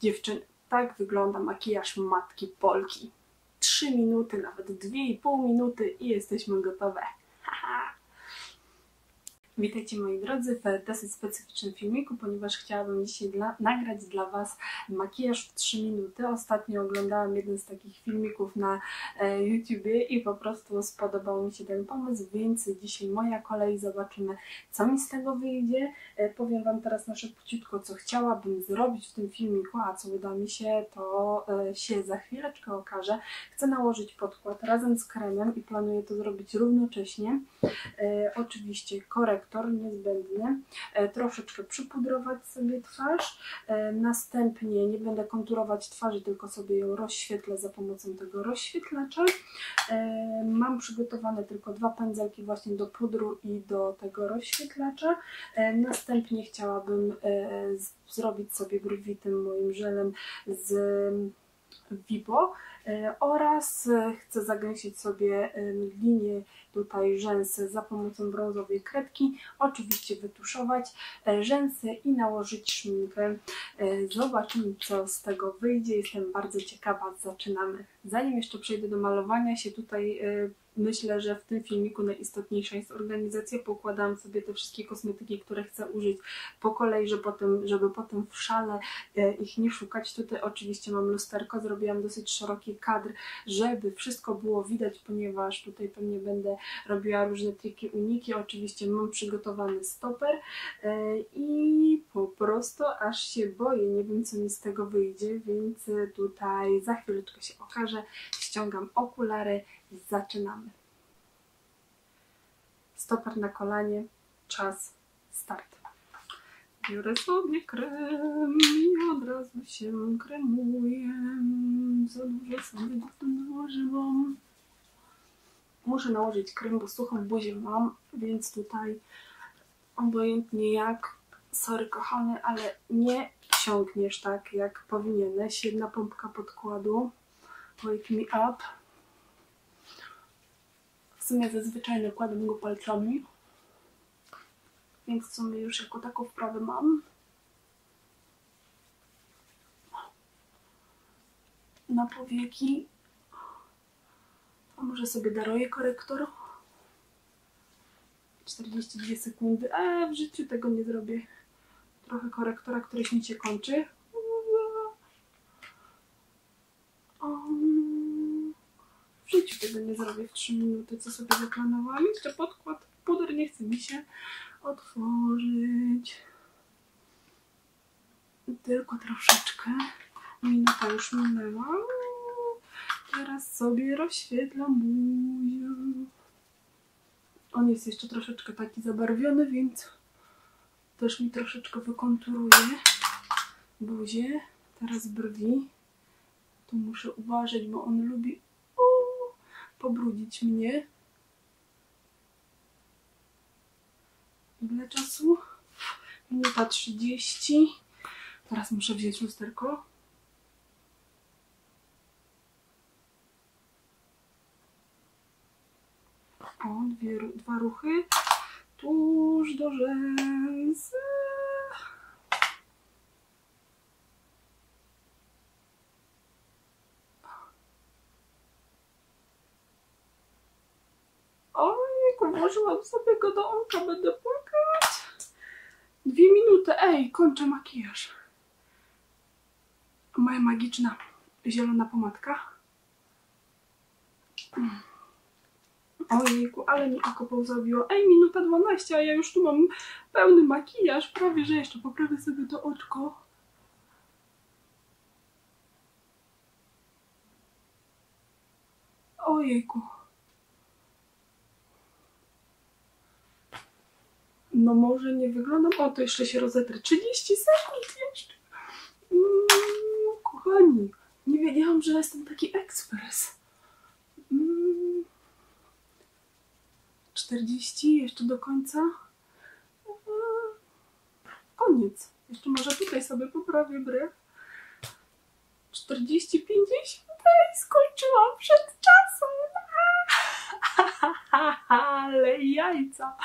Dziewczyny, tak wygląda makijaż matki Polki. 3 minuty, nawet 2,5 minuty i jesteśmy gotowe. Haha. Witajcie moi drodzy w dosyć specyficznym filmiku, ponieważ chciałabym dzisiaj dla, nagrać dla Was makijaż w 3 minuty. Ostatnio oglądałam jeden z takich filmików na e, YouTubie i po prostu spodobał mi się ten pomysł, więc dzisiaj moja kolej, zobaczymy co mi z tego wyjdzie. E, powiem Wam teraz na szybciutko, co chciałabym zrobić w tym filmiku, a co uda mi się, to e, się za chwileczkę okaże. Chcę nałożyć podkład razem z kremem i planuję to zrobić równocześnie. E, oczywiście korektor korektor niezbędny. E, troszeczkę przypudrować sobie twarz. E, następnie nie będę konturować twarzy, tylko sobie ją rozświetlę za pomocą tego rozświetlacza. E, mam przygotowane tylko dwa pędzelki właśnie do pudru i do tego rozświetlacza. Następnie chciałabym zrobić sobie brwi tym moim żelem z Vibo oraz chcę zagęsić sobie linię tutaj rzęsy za pomocą brązowej kredki. Oczywiście wytuszować e, rzęsy i nałożyć szminkę. E, zobaczymy co z tego wyjdzie. Jestem bardzo ciekawa. Zaczynamy. Zanim jeszcze przejdę do malowania się tutaj e, myślę, że w tym filmiku najistotniejsza jest organizacja. Pokładam sobie te wszystkie kosmetyki, które chcę użyć po kolei, żeby potem, żeby potem w szale e, ich nie szukać. Tutaj oczywiście mam lusterko, zrobiłam dosyć szeroki kadr, żeby wszystko było widać, ponieważ tutaj pewnie będę robiła różne triki, uniki. Oczywiście mam przygotowany stoper e, i po prostu aż się boję, nie wiem co mi z tego wyjdzie, więc tutaj za chwileczkę się okaże. Ściągam okulary zaczynamy. Stoper na kolanie, czas, start. Biorę sobie krem i od razu się kremuję. Za dużo sobie nałożyłam. Muszę nałożyć krem, bo suchą buzię mam, więc tutaj obojętnie jak, sorry kochany, ale nie siągniesz tak jak powinieneś. Jedna pompka podkładu. Wake me up sumie zazwyczaj nakładam go palcami, więc w sumie już jako taką wprawę mam. Na powieki. A może sobie daruję korektor? 42 sekundy. A w życiu tego nie zrobię. Trochę korektora, który mi się kończy. Życiu tego nie zrobię w 3 minuty, co sobie zaplanowałam. Jeszcze podkład, puder nie chce mi się otworzyć. Tylko troszeczkę. Minuta już minęła. Teraz sobie rozświetlam buzię. On jest jeszcze troszeczkę taki zabarwiony, więc też mi troszeczkę wykonturuje buzię. Teraz brwi. Tu muszę uważać, bo on lubi pobrudzić mnie. Ile czasu? Minuta 30. Teraz muszę wziąć lusterko. O, dwie, dwa ruchy. Tuż do rzęsy. Włożyłam sobie go do oka, będę płakać. Dwie minuty, ej, kończę makijaż. Moja magiczna zielona pomadka. Ojejku, ale mi oko połzawiło. Ej, minuta 12, a ja już tu mam pełny makijaż. Prawie, że jeszcze poprawię sobie to oczko. Ojejku. No może nie wyglądam. O, to jeszcze się rozetrę. 30 sekund jeszcze. Mm, kochani, nie wiedziałam, że jestem taki ekspres. Mm, 40 jeszcze do końca. Koniec. Jeszcze może tutaj sobie poprawię brew. 40, 50. Ej, skończyłam przed czasem. Ale jajca.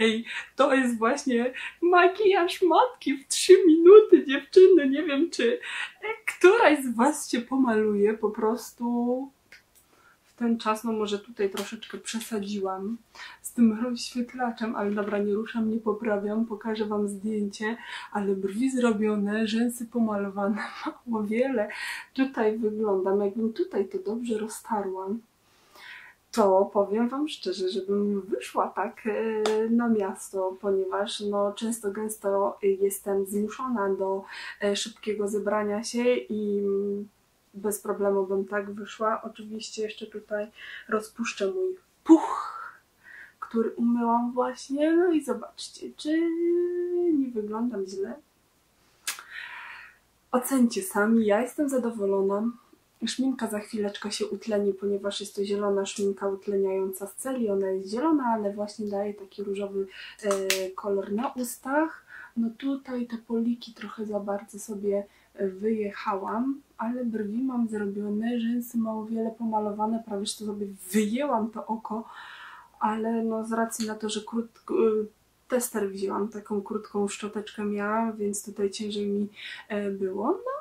Ej, to jest właśnie makijaż matki w 3 minuty, dziewczyny. Nie wiem, czy któraś z Was się pomaluje po prostu w ten czas. No może tutaj troszeczkę przesadziłam z tym rozświetlaczem, ale dobra, nie ruszam, nie poprawiam. Pokażę Wam zdjęcie, ale brwi zrobione, rzęsy pomalowane, mało wiele. Tutaj wyglądam, jakbym tutaj to dobrze roztarłam to powiem Wam szczerze, żebym wyszła tak e, na miasto, ponieważ no, często gęsto jestem zmuszona do e, szybkiego zebrania się i bez problemu bym tak wyszła. Oczywiście jeszcze tutaj rozpuszczę mój puch, który umyłam właśnie. No i zobaczcie, czy nie wyglądam źle. Ocencie sami, ja jestem zadowolona. Szminka za chwileczkę się utleni, ponieważ jest to zielona szminka utleniająca z celi. Ona jest zielona, ale właśnie daje taki różowy e, kolor na ustach. No tutaj te poliki trochę za bardzo sobie e, wyjechałam, ale brwi mam zrobione, rzęsy mało wiele pomalowane, prawie że to sobie wyjęłam to oko, ale no z racji na to, że krótko, e, tester wzięłam, taką krótką szczoteczkę miałam, więc tutaj ciężej mi było, no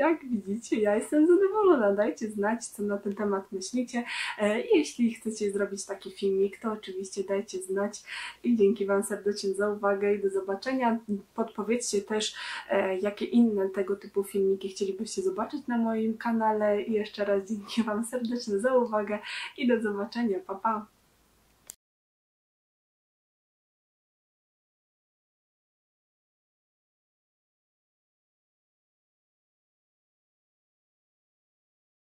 jak widzicie, ja jestem zadowolona. Dajcie znać, co na ten temat myślicie. E, jeśli chcecie zrobić taki filmik, to oczywiście dajcie znać i dzięki Wam serdecznie za uwagę i do zobaczenia. Podpowiedzcie też, e, jakie inne tego typu filmiki chcielibyście zobaczyć na moim kanale i jeszcze raz dzięki Wam serdecznie za uwagę i do zobaczenia. Pa, pa!